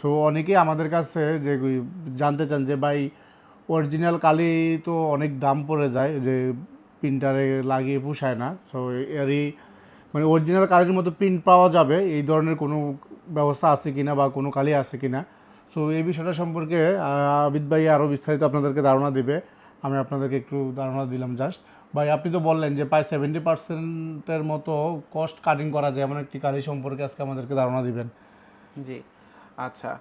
So অনেকেই আমাদের কাছে যে জানতে চান যে, ভাই অরিজিনাল কালি তো অনেক দাম পড়ে যায়, যে প্রিন্টারে লাগিয়ে পোষায় না। সো এরই মানে অরিজিনাল কালির মতো প্রিন্ট পাওয়া যাবে, এই ধরনের কোনো ব্যবস্থা আছে কিনা বা কোনো কালি আছে কিনা। সো এই বিষয়টা সম্পর্কে আবিদ ভাই আরও বিস্তারিত আপনাদেরকে ধারণা দিবে। আমি আপনাদেরকে একটু ধারণা দিলাম জাস্ট ভাই, আপনি তো বললেন যে, প্রায় সেভেন্টি পার্সেন্টের মতো কস্ট কাটিং করা যায়, এমন একটি কালি সম্পর্কে আজকে আমাদেরকে ধারণা দিবেন। জি। আচ্ছা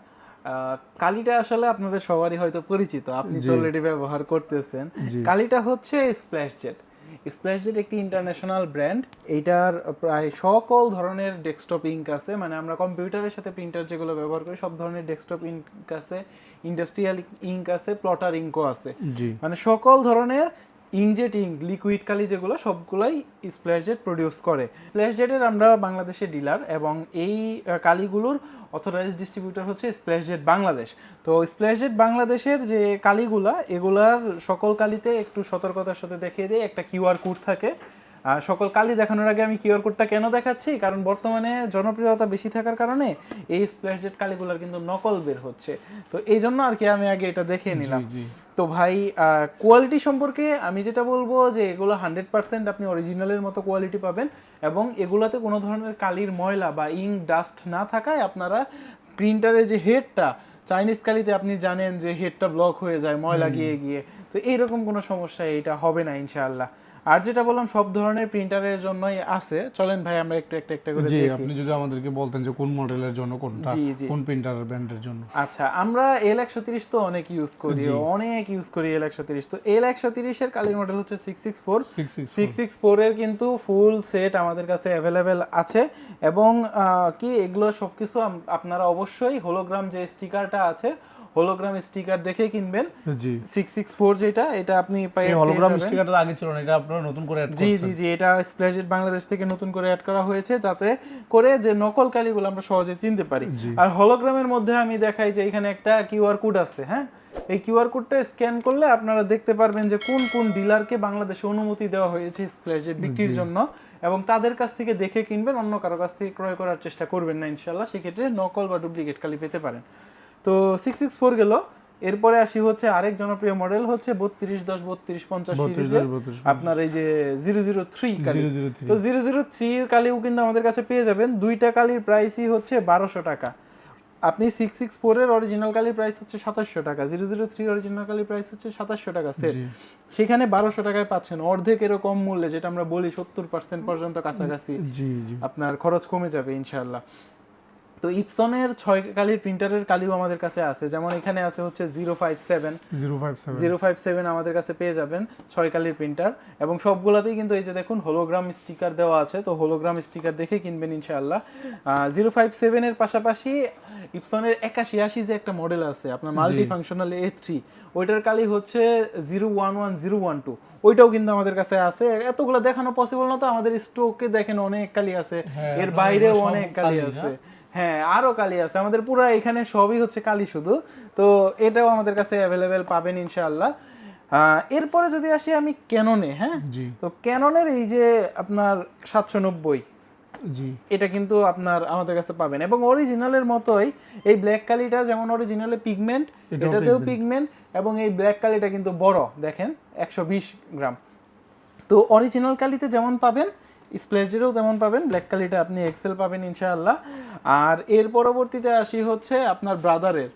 কালিটা আসলে আপনাদের সবারই হয়তো পরিচিত আপনি তো অলরেডি ব্যবহার করতেছেন। কালিটা হচ্ছে স্প্ল্যাশ জেট স্প্ল্যাশ জেট একটি ইন্টারন্যাশনাল ব্র্যান্ড এইটার প্রায় সকল ধরনের ডেস্কটপ ইঙ্ক আছে মানে আমরা কম্পিউটারের সাথে প্রিন্টার যেগুলো ব্যবহার করি সব ধরনের ডেস্কটপ ইঙ্ক আছে ইন্ডাস্ট্রিয়াল ইঙ্ক আছে প্লটার ইঙ্কও আছে। মানে সকল ধরনের ইংজেট ইঙ্ক লিকুইড কালি যেগুলো সবগুলাই স্প্ল্যাশ জেট প্রডিউস করে। স্প্ল্যাশ জেটের আমরা বাংলাদেশে ডিলার এবং এই কালিগুলোর অথরাইজ ডিস্ট্রিবিউটর হচ্ছে স্প্ল্যাশ জেট বাংলাদেশ। তো স্প্ল্যাশ জেট বাংলাদেশের যে কালিগুলা এগুলার সকল কালিতে একটু সতর্কতার সাথে দেখিয়ে দিয়ে একটা কিউআর কোড থাকে। আর সকল কালি দেখানোর আগে আমি কিউআর কোডটা কেন দেখাচ্ছি? কারণ বর্তমানে জনপ্রিয়তা বেশি থাকার কারণে এই স্প্ল্যাশ জেট কালিগুলার কিন্তু নকল বের হচ্ছে। তো এই জন্য আর কি আমি আগে এটা দেখিয়ে নিলাম। তো ভাই কোয়ালিটি সম্পর্কে আমি যেটা বলব যে এগুলো হান্ড্রেড পার্সেন্ট আপনি অরিজিনালের মতো কোয়ালিটি পাবেন এবং এগুলোতে কোনো ধরনের কালির ময়লা বা ইং ডাস্ট না থাকায় আপনারা প্রিন্টারের যে হেডটা চাইনিজ কালিতে আপনি জানেন যে হেডটা ব্লক হয়ে যায় ময়লা গিয়ে গিয়ে। তো এইরকম কোনো সমস্যা এটা হবে না ইনশাআল্লাহ। আর যেটা বললাম সব ধরনের প্রিন্টারের জন্যই আছে। চলেন ভাই আমরা একটু একটা একটা করে জি আপনি যদি আমাদেরকে বলতেন যে কোন মডেলের জন্য কোনটা। কোন প্রিন্টার ব্র্যান্ডের জন্য? আচ্ছা আমরা এল একশো তিরিশ তো অনেক ইউজ করি অনেক ইউজ করি এল একশো তিরিশ। তো এল একশো তিরিশের কালির মডেল হচ্ছে six six four six six six six ফোরের কিন্তু ফুল সেট আমাদের কাছে অ্যাভেলেবেল আছে। এবং কি এগুলো সব কিছু আপনারা অবশ্যই হোলোগ্রাম যে স্টিকারটা আছে হোলোগ্রাম স্টিকার দেখে কিনবেন। জি। সিক্স সিক্স ফোর যেটা এটা আপনি পেয়ে হলোগ্রাম স্টিকারটা আগে ছিল না এটা আপনারা নতুন করে জি জি জি এটা স্প্ল্যাশেট বাংলাদেশ থেকে নতুন করে অ্যাড করা হয়েছে যাতে করে যে নকল কালিগুলো আমরা সহজে চিনতে পারি। আর হলোগ্রামের মধ্যে আমি দেখাই যে এখানে একটা কিউআর কোড আছে হ্যাঁ? এই কিউআর কোডটা স্ক্যান করলে আপনারা দেখতে পারবেন যে কোন কোন ডিলারকে বাংলাদেশে অনুমতি দেওয়া হয়েছে স্প্ল্যাশেট বিক্রির জন্য। এবং তাদের কাছ থেকে দেখে কিনবেন অন্য কারও কাছ থেকে ক্রয় করার চেষ্টা করবেন না ইনশাল্লাহ সেক্ষেত্রে নকল বা ডুপ্লিকেট কালি পেতে পারেন। তো সিক্স সিক্স ফোর গেল। এরপরে আসি হচ্ছে আরেক জনপ্রিয় মডেল হচ্ছে বত্রিশ দশ বত্রিশ পঞ্চাশ আপনার এই যে জিরো জিরো থ্রি কালি। তো জিরো জিরো থ্রি কালিও কিন্তু আমাদের কাছে পেয়ে যাবেন। দুইটা কালির প্রাইসই হচ্ছে বারোশো টাকা। আপনি সিক্স সিক্স ফোরের অরিজিনাল কালির প্রাইস হচ্ছে সাতাশশো টাকা। জিরো জিরো থ্রি অরিজিনাল কালির প্রাইস হচ্ছে সাতাশশো টাকা সেট সেখানে বারোশো টাকায় পাচ্ছেন। অর্ধেক এরকম মূল্যে যেটা আমরা বলি সত্তর পার্সেন্ট পর্যন্ত কাছাকাছি। আপনার খরচ কমে যাবে ইনশাল্লাহ তো ইপসনের ছয় কালির প্রিন্টারের কালিও আমাদের কাছে আছে। যেমন এখানে আছে হচ্ছে zero five seven zero five seven আমাদের কাছে পেয়ে যাবেন ছয় কালির প্রিন্টার এবং সবগুলাতেই কিন্তু এই যে দেখুন হোলোগ্রাম স্টিকার দেওয়া আছে। তো হোলোগ্রাম স্টিকার দেখে কিনবেন ইনশাআল্লাহ। জিরো ফাইভ সেভেনের পাশাপাশি ইপসনের একাশি আশি যে একটা মডেল আছে আপনার মাল্টি ফাংশনাল এ থ্রি ওইটার কালি হচ্ছে zero one one zero one two ওইটাও কিন্তু আমাদের কাছে আছে। এতগুলো দেখানো পসিবল না তো আমাদের স্টোকে দেখেন অনেক কালি আছে। হ্যাঁ, এর বাইরেও অনেক কালি, আছে। হ্যাঁ আরও কালি আছে। আমাদের পুরো এখানে সবই হচ্ছে কালি শুধু। তো এটাও আমাদের কাছে অ্যাভেলেবেল পাবেন ইনশাআল্লাহ। এরপরে যদি আসি আমি ক্যাননে হ্যাঁ? জি। তো ক্যাননের এই যে আপনার সাতশো নব্বই জি। এটা কিন্তু আপনার আমাদের কাছে পাবেন। এবং অরিজিনালের মতোই এই ব্ল্যাক কালিটা যেমন অরিজিনালে পিগমেন্ট এটাতেও পিগমেন্ট এবং এই ব্ল্যাক কালিটা কিন্তু বড় দেখেন একশো বিশ গ্রাম। তো অরিজিনাল কালিতে যেমন পাবেন স্প্লেজেরও তেমন পাবেন ব্ল্যাক কালিটা আপনি এক্সেল পাবেন ইনশাআল্লাহ। আর এর পরবর্তীতে আসি হচ্ছে আপনার ব্রাদারের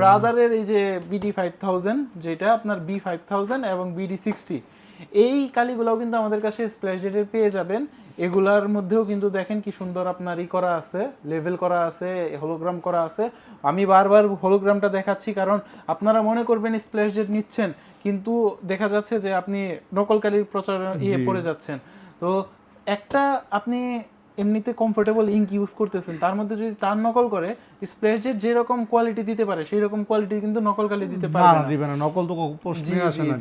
ব্রাদারের এই যে বিডি ফাইভ থাউজেন্ড যেটা আপনার বি ফাইভ থাউজেন্ড এবং বিডি সিক্সটি এই কালিগুলোও কিন্তু আমাদের কাছে স্প্ল্যাশেডের পেয়ে যাবেন। এগুলার মধ্যেও কিন্তু দেখেন কি সুন্দর আপনার ই করা আছে লেভেল করা আছে হোলোগ্রাম করা আছে। আমি বারবার হোলোগ্রামটা দেখাচ্ছি কারণ আপনারা মনে করবেন স্প্ল্যাশেড নিচ্ছেন কিন্তু দেখা যাচ্ছে যে আপনি নকল কালির প্রচার ইয়ে পড়ে যাচ্ছেন। তো একটা আপনি এমনিতে কমফোর্টেবল ইঙ্ক ইউজ করতেছেন তার মধ্যে যদি তার নকল করে স্প্ল্যাশেড যেরকম কোয়ালিটি দিতে পারে সেই রকম কোয়ালিটি কিন্তু নকল কালি দিতে না পারবে না। দিবে না নকল তো প্রশ্নই আসে না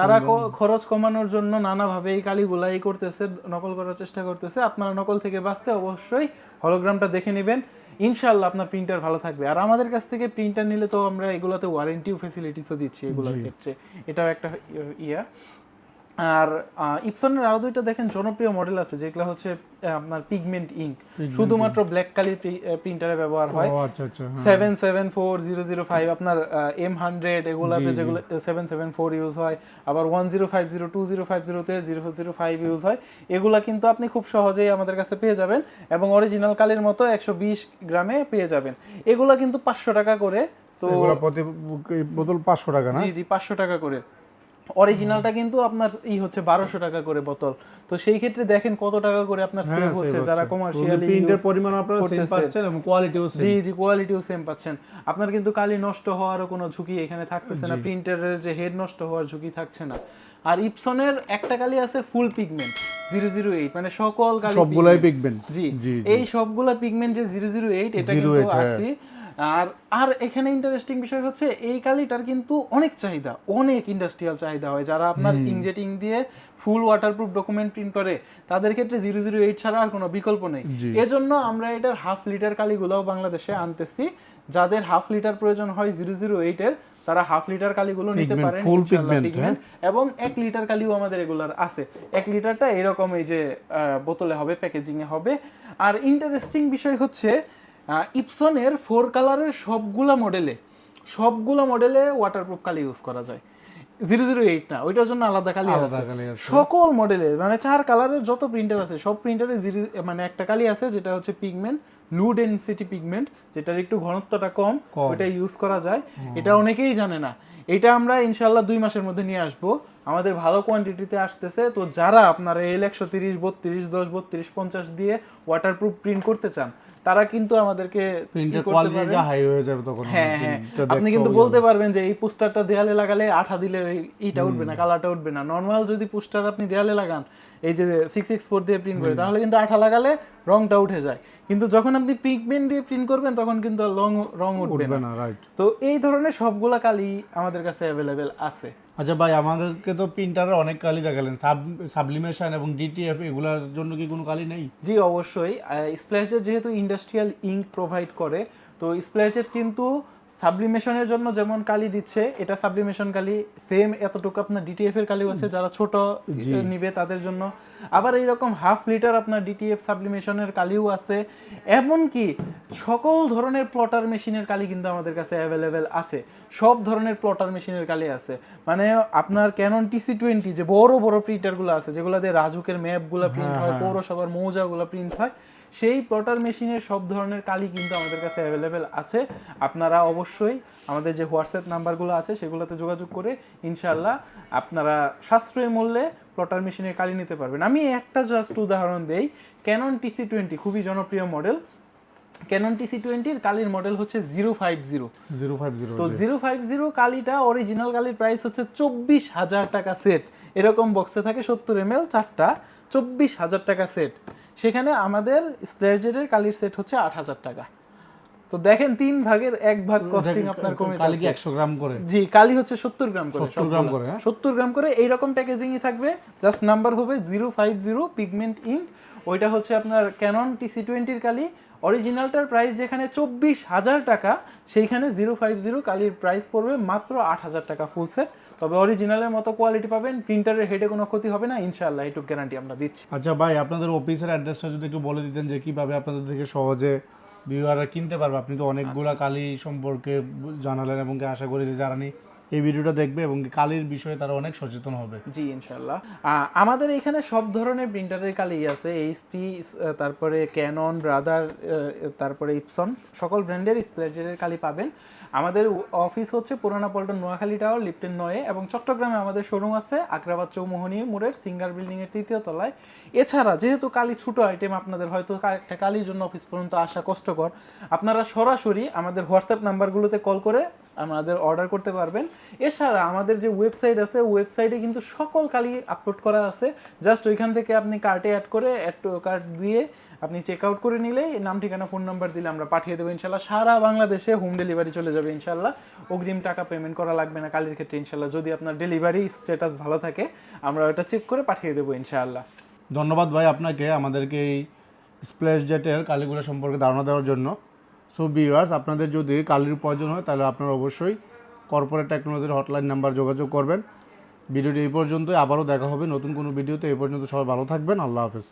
তারা খরচ কমানোর জন্য নানাভাবে এই কালিগুলা এই করতেছে নকল করার চেষ্টা করতেছে। আপনারা নকল থেকে বাঁচতে অবশ্যই হলোগ্রামটা দেখে নেবেন। ইনশাআল্লাহ আপনার প্রিন্টার ভালো থাকবে। আর আমাদের কাছ থেকে প্রিন্টার নিলে তো আমরা এগুলাতে ওয়ারেন্টিও ফেসিলিটিসও দিচ্ছি এগুলোর ক্ষেত্রে। এটাও একটা ইয়া। আর ইপসনের আরও দুইটা দেখেন জনপ্রিয় মডেল আছে যেগুলো হচ্ছে আপনার পিগমেন্ট ইঙ্ক শুধুমাত্র ব্ল্যাক কালি প্রিন্টারে ব্যবহার হয়। Seven seven four zero zero five আপনার এম হান্ড্রেড এগুলাতে যেগুলো সেভেন সেভেন ফোর ইউজ হয়। আবার one zero five zero two zero five জিরোতে জিরো জিরো ফাইভ ইউজ হয়। এগুলা কিন্তু আপনি খুব সহজেই আমাদের কাছে পেয়ে যাবেন এবং অরিজিনাল কালির মতো একশো বিশ গ্রামে পেয়ে যাবেন। এগুলা কিন্তু পাঁচশো টাকা করে তো প্রতি বোতল পাঁচশো টাকা না? জি জি পাঁচশো টাকা করে। অরিজিনালটা কিন্তু আপনার ই হচ্ছে বারোশো টাকা করে বোতল। তো সেই ক্ষেত্রে দেখেন কত টাকা করে আপনার সেভ হ্যাঁ, হচ্ছে। যারা। কমার্শিয়ালি প্রিন্টের পরিমাণ আপনারা সেম পাচ্ছেন এবং কোয়ালিটিও সেম জি জি কোয়ালিটিও সেম পাচ্ছেন। আপনার কিন্তু কালি নষ্ট হওয়ারও কোনো ঝুঁকি এখানে থাকতেছে না। প্রিন্টারের যে হেড নষ্ট হওয়ার ঝুঁকি থাকছে না। আর ইপসনের একটা কালি আছে full pigment zero zero eight মানে সকল কালি সবগুলাই জি জি, এই সবগুলা পিগমেন্ট যে জিরো জিরো এইট এটা কিন্তু হ্যাঁ। আছে আর আর এখানে ইন্টারেস্টিং বিষয় হচ্ছে এই কালিটার কিন্তু অনেক চাহিদা অনেক ইন্ডাস্ট্রিয়াল চাহিদা হয়। যারা আপনার ইংজেটিং দিয়ে ফুল ওয়াটারপ্রুফ ডকুমেন্ট প্রিন্ট করে তাদের ক্ষেত্রে জিরো জিরো এইট ছাড়া আর কোনো বিকল্প নেই। এজন্য আমরা এটার হাফ লিটার কালিগুলোও বাংলাদেশে আনতেছি। যাদের হাফ লিটার প্রয়োজন হয় জিরো জিরো এইটের তারা হাফ লিটার কালিগুলো নিতে পারেন ইনশাআল্লাহ, pigment, pigment। এবং এক লিটার কালিও আমাদের রেগুলার আছে। এক লিটারটা এরকম এই যে বোতলে হবে প্যাকেজিং এ হবে। আর ইন্টারেস্টিং বিষয় হচ্ছে ইপসনের ফোর কালারের সবগুলা মডেলে সবগুলা মডেলে ওয়াটারপ্রুফ কালি ইউজ করা যায়। জিরো জিরো এইট না ওইটার জন্য আলাদা কালি আছে। সকল মডেলে মানে চার কালারের যত প্রিন্টার আছে সব প্রিন্টারে মানে একটা কালি আছে যেটা হচ্ছে পিগমেন্ট লো ডেনসিটি পিগমেন্ট যেটার একটু ঘনত্বটা কম কম। ওটা ইউজ করা যায়। এটা অনেকেই জানে না। এটা আমরা ইনশাল্লাহ দুই মাসের মধ্যে নিয়ে আসব। আমাদের ভালো কোয়ান্টিটিতে আসতেছে। তো যারা আপনারা এল একশো তিরিশ বত্রিশ দশ বত্রিশ পঞ্চাশ দিয়ে ওয়াটারপ্রুফ প্রিন্ট করতে চান তারা কিন্তু আমাদেরকে প্রিন্টের কোয়ালিটিটা হাই হয়ে যাবে তখন হ্যাঁ হ্যাঁ। আপনি কিন্তু বলতে পারবেন যে এই পোস্টারটা দেয়ালে লাগালে আঠা দিলে এইটা ইটা উঠবে না কালারটা উঠবে না। নর্মাল যদি পোস্টার আপনি দেয়ালে লাগান এই যে সিক্স সিক্স ফোর দিয়ে প্রিন্ট করে তাহলে কিন্তু আঠা লাগালে রংটা উঠে যায়। কিন্তু যখন আপনি পিগমেন্ট দিয়ে প্রিন্ট করবেন তখন কিন্তু লং রং উঠবে না। রাইট তো এই ধরনের সবগুলা কালি আমাদের কাছে অ্যাভেলেবেল আছে। আচ্ছা ভাই আমাদেরকে তো প্রিন্টারে অনেক কালি দেখালেন। সাব সাবলিমেশন এবং ডিটিএফ এগুলোর জন্য কি কোনো কালি নেই? জি অবশ্যই। স্প্ল্যাশজেট যেহেতু ইন্ডাস্ট্রিয়াল ইঙ্ক প্রোভাইড করে তো স্প্ল্যাশজেট কিন্তু সাবলিমেশনের জন্য যেমন কালি দিচ্ছে এটা সাবলিমেশন কালি সেম এতটুকু আপনার ডিটিএফ এর কালি আছে যারা ছোট নিবে তাদের জন্য। আবার এইরকম হাফ লিটার আপনার ডিটিএফ সাবলিমেশনের কালিও আছে। এমনকি সকল ধরনের প্লটার মেশিনের কালি কিন্তু আমাদের কাছে অ্যাভেলেবেল আছে। সব ধরনের প্লটার মেশিনের কালি আছে। মানে আপনার ক্যানন টিসি টোয়েন্টি যে বড় বড় প্রিন্টারগুলো আছে যেগুলো দিয়ে রাজুকের ম্যাপগুলো প্রিন্ট হয় পৌরসভার মৌজাগুলো প্রিন্ট হয় সেই প্লটার মেশিনের সব ধরনের কালি কিন্তু আমাদের কাছে অ্যাভেলেবেল আছে। আপনারা অবশ্যই আমাদের যে হোয়াটসঅ্যাপ নাম্বারগুলো আছে সেগুলোতে যোগাযোগ করে ইনশাল্লাহ আপনারা সাশ্রয়ী মূল্যে প্লটার মেশিনে কালি নিতে পারবেন। আমি একটা জাস্ট উদাহরণ দেই ক্যানন টিসি টোয়েন্টি খুবই জনপ্রিয় মডেল ক্যানন টিসি টোয়েন্টির কালির মডেল হচ্ছে zero five zero zero five zero তো জিরো ফাইভ জিরো কালিটা অরিজিনাল কালির প্রাইস হচ্ছে চব্বিশ হাজার টাকা সেট এরকম বক্সে থাকে সত্তর এম এল চারটা চব্বিশ হাজার টাকা সেট সেখানে আমাদের স্প্লেজের কালির সেট হচ্ছে আট হাজার টাকা। তো দেখেন তিন ভাগের এক ভাগ কস্টিং আপনার কমে কালি কি যাচ্ছে। একশো গ্রাম করে? জি কালি হচ্ছে সত্তর গ্রাম করে 70 গ্রাম করে, হ্যাঁ? সত্তর গ্রাম করে এইরকম প্যাকেজিংই থাকবে। জাস্ট নাম্বার হবে zero five zero pigment ink ওইটা হচ্ছে আপনার ক্যানন টিসি টোয়েন্টির কালি। অরিজিনালটার প্রাইস যেখানে চব্বিশ হাজার টাকা সেইখানে জিরো ফাইভ জিরো কালির প্রাইস পড়বে মাত্র আট হাজার টাকা ফুল সেট তবে অরিজিনালের মতো কোয়ালিটি পাবেন প্রিন্টারের হেডে কোনো ক্ষতি হবে না ইনশাআল্লাহ এইটুকু গ্যারান্টি আমরা দিচ্ছি। আচ্ছা ভাই আপনাদের অফিসের অ্যাড্রেসটা যদি একটু বলে দিতেন যে কীভাবে আপনাদের থেকে সহজে ভিউয়াররা কিনতে পারবে। আপনি তো অনেকগুলা আচ্ছা। কালি সম্পর্কে জানালেন এবং আশা করি যে যারা নি এই ভিডিওটা দেখবে এবং কালির বিষয়ে তারা অনেক সচেতন হবে। জি ইনশাল্লাহ আমাদের এখানে সব ধরনের প্রিন্টারের কালি আছে। এইচপি তারপরে ক্যানন ব্রাদার তারপরে ইপসন সকল ব্র্যান্ডের স্প্লেটের কালি পাবেন। আমাদের অফিস হচ্ছে পুরানা পল্টন নোয়াখালী টাওয়ার লিফটেন নয়ে এবং চট্টগ্রামে আমাদের শোরুম আছে আগ্রাবাদ চৌমোহনী মোড়ের সিঙ্গার বিল্ডিং এর তৃতীয় তলায়। এছাড়া যেহেতু কালি ছোট আইটেম আপনাদের হয়তো একটা কালির জন্য অফিস পর্যন্ত আসা কষ্টকর। আপনারা সরাসরি আমাদের হোয়াটসঅ্যাপ নাম্বারগুলোতে কল করে আমাদের অর্ডার করতে পারবেন। এছাড়া আমাদের যে ওয়েবসাইট আছে ওয়েবসাইটে কিন্তু সকল কালি আপলোড করা আছে। জাস্ট ওইখান থেকে আপনি কার্টে অ্যাড করে অ্যাড টু কার্ট দিয়ে আপনি চেক আউট করে নিলেই নাম, ঠিকানা ফোন নাম্বার দিলে আমরা পাঠিয়ে দেবো, ইনশাল্লাহ। সারা বাংলাদেশে হোম ডেলিভারি চলে যাবে, ইনশাল্লাহ। অগ্রিম টাকা পেমেন্ট করা লাগবে না কালির ক্ষেত্রে, ইনশাল্লাহ। যদি আপনার ডেলিভারি স্ট্যাটাস ভালো থাকে, আমরা ওটা চেক করে পাঠিয়ে দেবো ইনশাআল্লাহ ধন্যবাদ ভাই আপনাকে, আমাদেরকে এই স্প্ল্যাশ জেটের কালিগুলো সম্পর্কে ধারণা দেওয়ার জন্য। সো ভিউয়ার্স আপনাদের যদি কালির প্রয়োজন হয়, তাহলে আপনারা অবশ্যই কর্পোরেট টেকনোলজির হটলাইন নাম্বার যোগাযোগ করবেন। ভিডিওটি এই পর্যন্তই, আবারও দেখা হবে নতুন কোনো ভিডিওতে। এই পর্যন্ত সবাই ভালো থাকবেন, আল্লাহ হাফেজ।